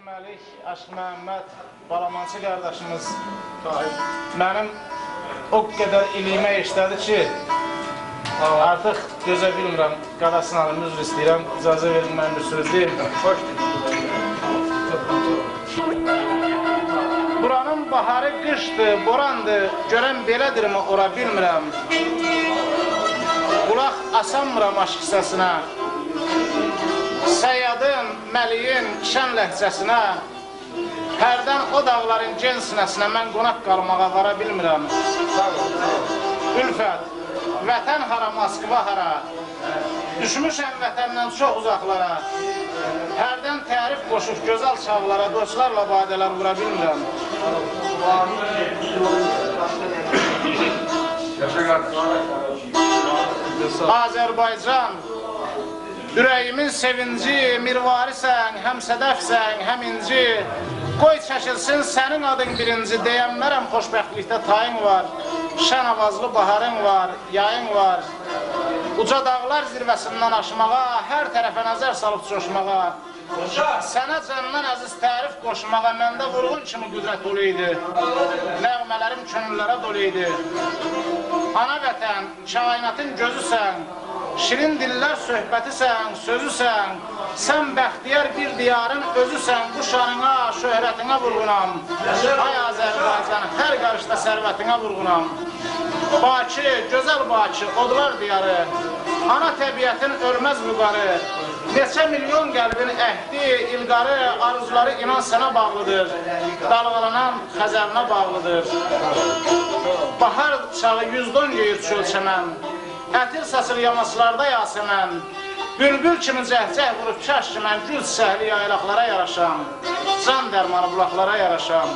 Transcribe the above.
Məlik, Aşq Məhəmməd, Balamançı qardaşımız mənim o qədər iliyimə işlədi ki, artıq dözə bilmirəm, qadasını alım, üzr istəyirəm, icazə verin mən bir söz deyim. Buranın baharı qışdır, borandır, görən belədirmi ora bilmirəm. Qulaq asanmıram aşk səsinə, Səyyadın, Məliyin şən ləhcəsinə, hərdən o dağların gen sinəsinə mən qonaq qalmağa vara bilmirəm. Ülfət, vətən hara, Moskva hara, düşmüşəm vətəndən çox uzaqlara, hərdən tərif qoşub gözəl çağlara, dostlarla badələr vura bilmirəm. Azərbaycan, Ürəyimin sevinci, mirvarisən, həm sədəfsən, həm inci. Qoy çəkilsin sənin adın birinci, deyənlərəm xoşbəxtlikdə tayın var. Şən avazlı baharın var, yayın var. Uca dağlar zirvəsindən aşmağa, hər tərəfə nəzər salıb coşmağa. Sənə candan əziz tərif qoşmağa məndə vurğun kimi qüdrət dolu idi. Nəğmələrim könüllərə dolu idi. Ana vətən, kainatın gözüsən, Şirin dillər söhbətisən, sözüsən, sən bəxtiyar bir diyarın özüsən, bu şanına, şöhrətinə vurğunam. Ay Azərbaycan, hər qarışda sərvətinə vurğunam. Bakı, gözəl Bakı, odlar diyarı, ana təbiətin ölməz vüqarı, neçə milyon qəlbin əhdi, ilqarı, arzuları inan sənə bağlıdır, dalğalanan xəzərinə bağlıdır. Bahar çağı yüzdon geyir çöl çəmən, Ətir saçır yamaçlarda yasəmən, Bülbül kimi cəhcəh vurub kaş ki mən gül səhli yaylaqlara yaraşam, Can dərmanı bulaqlara yaraşam.